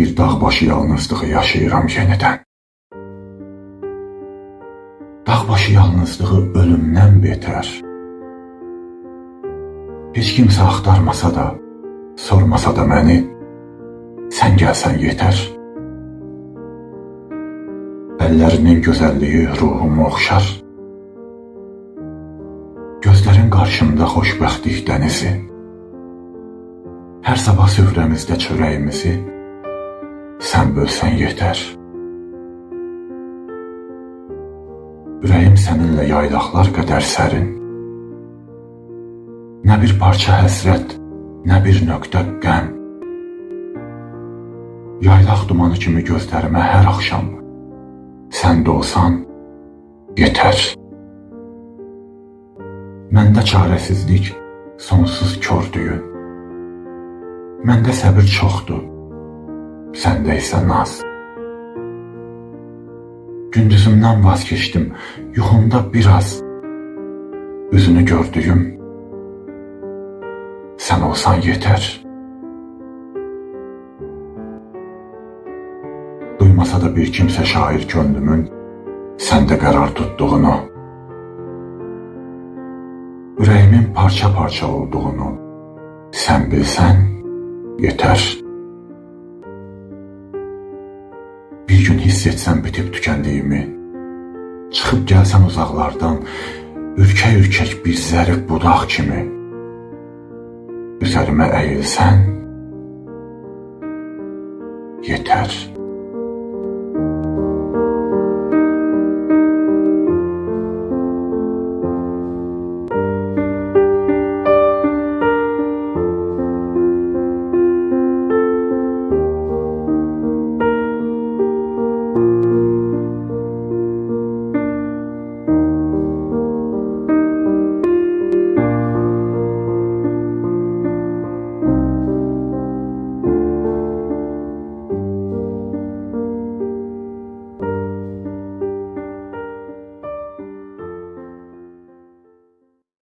Bir dağ başı yalnızlığı yaşayıram yenidən. Dağ başı yalnızlığı ölümdən betər. Heç kimsə axtarmasa da, sormasa da məni, sən gəlsən yetər. Əllərinin gözəlliyi ruhumu oxşar. Gözlərin qarşımda xoşbəxtlik dənizi. Hər sabah süfrəmizdə çörəyimizi sən bölsən yetər. Ürəyim səninlə yaylaqlar qədər sərin. Nə bir parça həsrət, nə bir nöqtə qəm. Yaylaq dumanı kimi gözlərimə hər axşam sən də olsan yetər. Məndə çarəsizlik sonsuz kördüyün. Məndə səbir çoxdur. Səndə isə naz. Gündüzümdən vaz keçdim. Yuxumda biraz üzünü gördüyüm sən olsan yetər. Duymasa da bir kimsə şair könlümün səndə qərar tutduğunu, ürəyimin parça-parça olduğunu sən bilsən yetər. Hiss etsəm bitib tükəndiyimi, çıxıb gəlsən uzaqlardan, ürkək-ürkək bir zərif budaq kimi, üzərimə əyilsən, yetər.